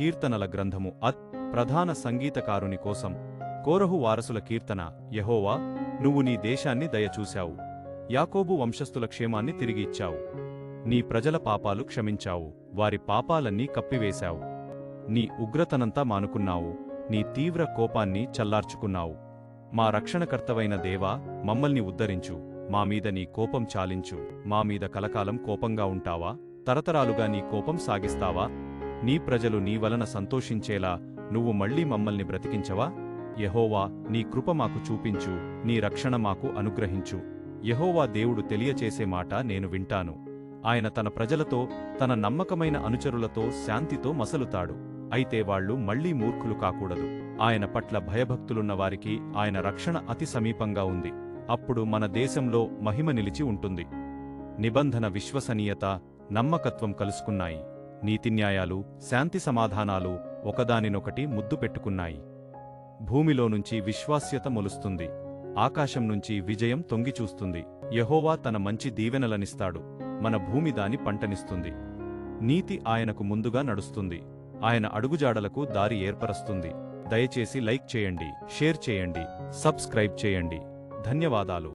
కీర్తనల గ్రంథము. అత్ ప్రధాన సంగీతకారుని కోసం కోరహు వారసుల కీర్తన యహోవా నువ్వు నీ దేశాన్ని దయచూశావు. యాకోబు వంశస్థుల క్షేమాన్ని తిరిగి ఇచ్చావు. నీ ప్రజల పాపాలు క్షమించావు. వారి పాపాలన్నీ కప్పివేశావు. నీ ఉగ్రతనంతా మానుకున్నావు. నీ తీవ్ర కోపాన్ని చల్లార్చుకున్నావు. మా రక్షణకర్తవైన దేవా మమ్మల్ని ఉద్ధరించు. మా మీద నీ కోపం చాలించు. మా మీద కలకాలం కోపంగా ఉంటావా? తరతరాలుగా నీ కోపం సాగిస్తావా? నీ ప్రజలు నీ వలన సంతోషించేలా నువ్వు మళ్ళీ మమ్మల్ని బ్రతికించవా? యహోవా నీ కృప మాకు చూపించు నీ రక్షణ మాకు అనుగ్రహించు. యహోవా దేవుడు తెలియచేసే మాట నేను వింటాను. ఆయన తన ప్రజలతో తన నమ్మకమైన అనుచరులతో శాంతితో మసలుతాడు. అయితే వాళ్ళు మళ్ళీ మూర్ఖులు కాకూడదు. ఆయన పట్ల భయభక్తులున్న వారికి ఆయన రక్షణ అతి సమీపంగా ఉంది. అప్పుడు మన దేశంలో మహిమ నిలిచి ఉంటుంది. నిబంధన విశ్వసనీయత నమ్మకత్వం కలుసుకున్నాయి. నీతిన్యాయాలు శాంతి సమాధానాలు ఒకదానినొకటి ముద్దు పెట్టుకున్నాయి. భూమిలో నుంచి విశ్వాస్యత మొలుస్తుంది. ఆకాశం నుంచి విజయం తొంగిచూస్తుంది. యహోవా తన మంచి దీవెనలనిస్తాడు. మన భూమి దాని పంటనిస్తుంది. నీతి ఆయనకు ముందుగా నడుస్తుంది. ఆయన అడుగుజాడలకు దారి ఏర్పరస్తుంది. దయచేసి లైక్ చేయండి షేర్ చేయండి సబ్స్క్రైబ్ చేయండి. ధన్యవాదాలు.